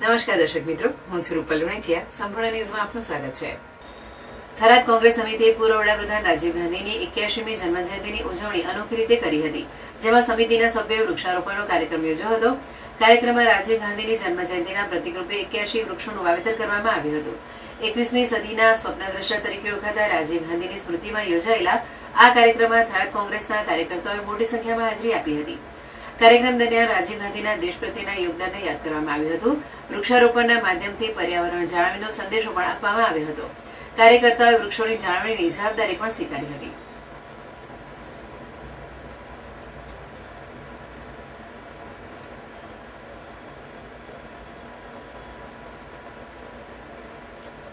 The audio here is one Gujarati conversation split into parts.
નમસ્કાર દર્શક મિત્રો, હું છું રૂપલ લુણેચિયા. સંપૂર્ણ ન્યૂઝમાં આપનું સ્વાગત છે. થરાદ કોંગ્રેસ સમિતિએ પૂર્વ વડાપ્રધાન રાજીવ ગાંધીની એક્યાસીમી જન્મજયંતિની ઉજવણી અનોખી રીતે કરી હતી, જેમાં સમિતિના સભ્યોએ વૃક્ષારોપણનો કાર્યક્રમ યોજ્યો હતો. કાર્યક્રમમાં રાજીવ ગાંધીની જન્મજયંતિના પ્રતિકરૂપે એક્યાસી વૃક્ષોનું વાવેતર કરવામાં આવ્યું હતું. એકવીસમી સદીના સ્વપ્નદ્રષ્ટા તરીકે ઓળખાતા રાજીવ ગાંધીની સ્મૃતિમાં યોજાયેલા આ કાર્યક્રમમાં થરાદ કોંગ્રેસના કાર્યકર્તાઓએ મોટી સંખ્યામાં હાજરી આપી હતી. કાર્યક્રમ દરમિયાન રાજીવ ગાંધીના દેશ પ્રત્યેના યોગદાનને યાદ કરવામાં આવ્યું હતું. વૃક્ષારોપણના માધ્યમથી પર્યાવરણ જાળવણીનો સંદેશો પણ આપવામાં આવ્યો હતો. કાર્યકર્તાઓએ વૃક્ષોની જાળવણીની જવાબદારી પણ સ્વીકારી હતી.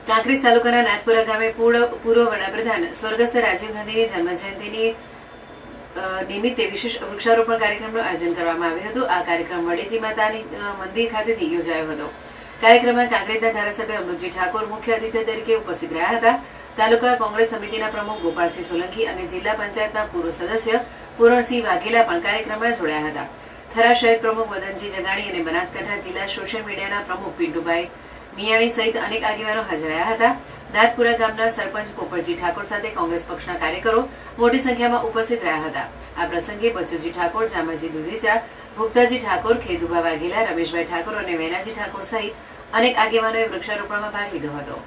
કાંકરેજ તાલુકાના નાથપુરા ગામે પૂર્વ વડાપ્રધાન સ્વર્ગસ્થ રાજીવ ગાંધીની જન્મજયંતિની નિમિત્તે વિશેષ વૃક્ષારોપણ કાર્યક્રમનું આયોજન કરવામાં આવ્યું હતું. આ કાર્યક્રમ વડેજી માતાની મંદિર ખાતેથી યોજાયો હતો. કાર્યક્રમમાં કાંકરેજના ધારાસભ્ય અમૃતજી ઠાકોર મુખ્ય અતિથિ તરીકે ઉપસ્થિત રહ્યા હતા. તાલુકા કોંગ્રેસ સમિતિના પ્રમુખ ગોપાલસિંહ સોલંકી અને જિલ્લા પંચાયતના પૂર્વ સદસ્ય પૂરણસિંહ વાઘેલા પણ કાર્યક્રમમાં જોડાયા હતા. થરા શહેર પ્રમુખ મદનજી જગાણી અને બનાસકાંઠા જિલ્લા સોશિયલ મીડિયાના પ્રમુખ પિન્ટુભાઈ મિયાણી સહિત અનેક આગેવાનો હાજર રહ્યા હતા. નાથપુરા ગામના સરપંચ પોપરજી ઠાકોર સાથે કોંગ્રેસ પક્ષના કાર્યકરો મોટી સંખ્યામાં ઉપસ્થિત રહ્યા હતા. આ પ્રસંગે બચુજી ઠાકોર, જામાજી દુધીચા ભુક્તાજી ઠાકોર, ખેદુભા વાઘેલા, રમેશભાઈ ઠાકોર અને વેનાજી ઠાકોર સહિત અનેક આગેવાનોએ વૃક્ષારોપણમાં ભાગ લીધો હતો.